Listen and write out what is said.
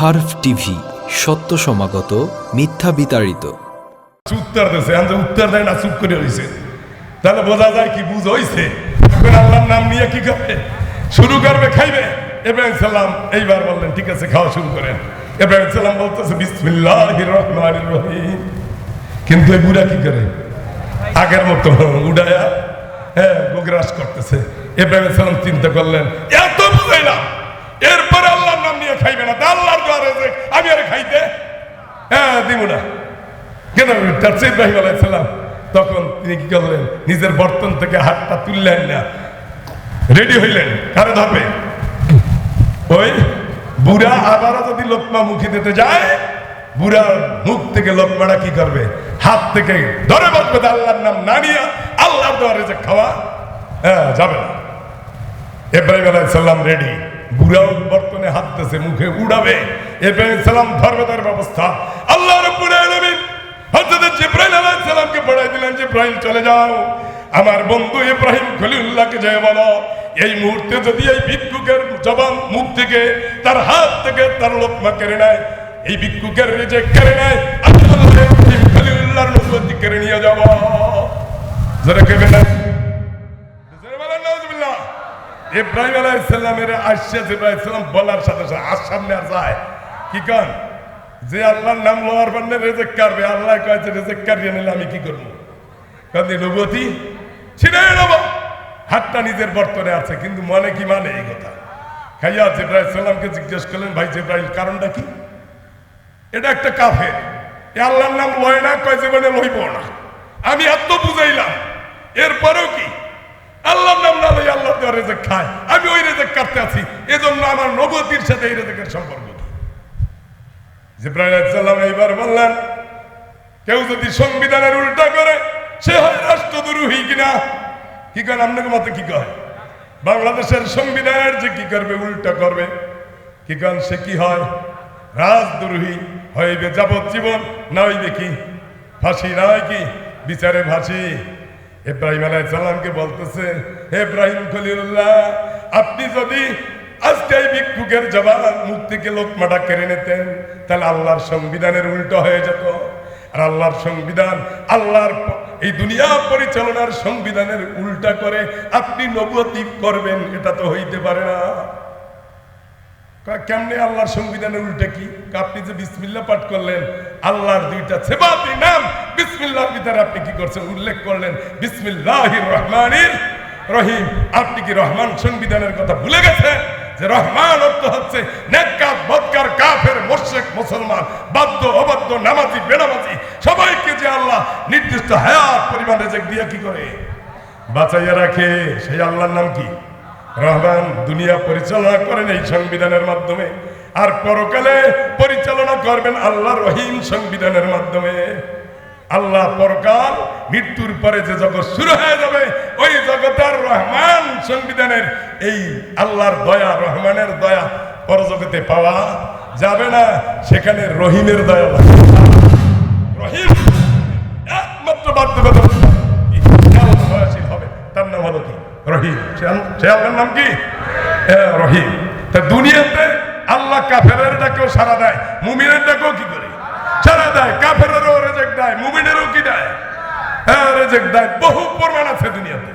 হার্ফ TV, সত্য সমাগত, মিথ্যা বিতাড়িত। উত্তর দিয়েছে আমি উত্তর দেয় না, চুপ করে রয়েছে। তাহলে বোঝা যায় কি বুঝ হইছে? আল্লাহর নাম নিয়ে কি করবে? শুরু করবে, খাইবে? ইব্রাহিম সাল্লাম এইবার বললেন, ঠিক আছে, খাওয়া শুরু করেন। ইব্রাহিম সাল্লাম বলতেছে, বিসমিল্লাহির রহমানির রহিম। কিন্তু এই বুড়া কি করে? আগের মতো উড়ায়া হ্যাঁ গোগ্রাস করতেছে। ইব্রাহিম সাল্লাম চিন্তা করলেন এত বুঝাইলাম এরপরে আল্লাহর নাম নিয়ে খাইবে না তা আল্লাহর দ্বারে যে আমি আরে খাইতে? হ্যাঁ দিব না। কেন? তার চেয়ে ইব্রাহিম তখন তিনি কি করলেন? নিজের বর্তন থেকে হাতটা তুললেন না। রেডি হইলেন। কারে ধরবে ওই বুড়া আবারও যদি লোকমা মুখে দিতে যায়, বুড়ার মুখ থেকে লোকমাটা কি করবে? হাত থেকে ধরে বসবে যে আল্লাহর নাম না নিয়ে আল্লাহর দ্বারে যে খাওয়া হ্যাঁ যাবে না। ইব্রাহিম রেডি বুড়াও বর্তনে হাত দিয়েছে, মুখে উড়াবে। ইব্রাহিম সালাম ধর্ম তার ব্যবস্থা। আল্লাহ রব্বুল আলামিন হযরত জিব্রাইল আলাইহিস দিলেন, জিব্রাইল, চলে যাও। আমার বন্ধু ইব্রাহিম খলিলুল্লাহকে যায় বলো, এই মুহূর্তে যদি এই ভিক্ষুকের জবান মুখ থেকে, তার হাত থেকে তার লোকমা কেড়ে নেয়, এই ভিক্ষুকের রিজেক্ট কেড়ে নেয়, আল্লাহ ইব্রাহিম খলিলুল্লাহর কেড়ে নিয়ে যাব। জোরে কেবে না জোরে বলেন নাউজুবিল্লাহ ইব্রাহিম আলাইসাল্লামের আশ্বাস ইব্রাহিম বলার সাথে সাথে আর সামনে আর যায়। কি কন? যে আল্লাহর নাম লওয়ার পর রেজেক্ট করবে, আল্লাহ কয়েছে রেজেক্ট কারিয়ে নিলে আমি কি করব? কান্দি নবতী, ছিঁড়ে নেব। হাতটা নিজের বর্তনে আছে, কিন্তু মনে কি মানে এই কথা? খাইয়া জিব্রাহিম সাল্লামকে জিজ্ঞেস করলেন, ভাই জিব্রাহিম কারণটা কি? এটা একটা কাফের। এ আল্লাহর নাম লয় না, কয় জীবনে লইব না। আমি এত বুঝাইলাম। এরপরেও কি? আল্লাহর আল্লাহ রেজেক খায় আমি ওই রেজেক কাটতে আছি। এজন্য আমার নবতির সাথে এই রেজেকের সম্পর্ক। এইবার বললেন, কেউ যদি সংবিধানের উল্টা করে, সে হয় রাষ্ট্রদ্রোহী কিনা? কি করেন আপনাকে মতে কি কয়? বাংলাদেশের সংবিধানের যে কি করবে, উল্টা করবে? কি কন সে কি হয়? রাজদ্রোহী হইবে যাবজ্জীবন না হইবে কি ফাঁসি না হয় কি? বিচারে ফাঁসি। ইব্রাহিম আলাই সালামকে বলতেছে, হে ইব্রাহিম খলিলুল্লাহ, আপনি যদি আজকে এই ভিক্ষুকের জবান মুখ থেকে লোকমাটা কেড়ে নিতেন, তাহলে আল্লাহর সংবিধানের উল্টো হয়ে যেত। আর আল্লাহর সংবিধান, আল্লাহর এই দুনিয়া পরিচালনার সংবিধানের উল্টা করে আপনি নবতী করবেন, এটা তো হইতে পারে না। কেমনে আল্লাহর সংবিধানের উল্টা কি? আপনি যে বিসমিল্লা পাঠ করলেন, আল্লাহর দুইটা সেবাতি নাম বিসমিল্লাহর ভিতরে আপনি কি করছেন? উল্লেখ করলেন, বিসমিল্লাহির রহমানির রহিম। আপনি কি রহমান সংবিধানের কথা ভুলে গেছেন? যে রহমান অর্থ হচ্ছে নেককার, বদকার, কাফের, মোশেক, মুসলমান বাদ্য অবাদ্য নামাজি, বেনামাজি। সবাইকে যে আল্লাহ নির্দিষ্ট হায়াত পরিমাণ রেজেক দিয়ে কি করে? বাঁচাইয়া রাখে, সেই আল্লাহর নাম কি? রহমান দুনিয়া পরিচালনা করেন এই সংবিধানের মাধ্যমে। আর পরকালে পরিচালনা করবেন আল্লাহ রহিম সংবিধানের মাধ্যমে। আল্লাহ পরকাল মৃত্যুর পরে যে জগৎ শুরু হয়ে যাবে, ওই জগতের রহমান সংবিধানের এই আল্লাহর দয়া, রহমানের দয়া পরজগতে পাওয়া যাবে না। সেখানে রহিমের দয়া রহিম একমাত্র বাধ্যবাধক হবে? তার নাম হলো কি? রহিম। সে আল্লাহর নাম কি? রহিম। তা দুনিয়াতে আল্লাহ কাফেরের ডাকেও সারা দেয়, মুমিনের ডাকেও কি করে? সারা দেয় রেজেক্ট দেয় মুমিনেরও কি দেয়? হ্যাঁ রেজেক্ট দেয় বহু প্রমাণ আছে দুনিয়াতে।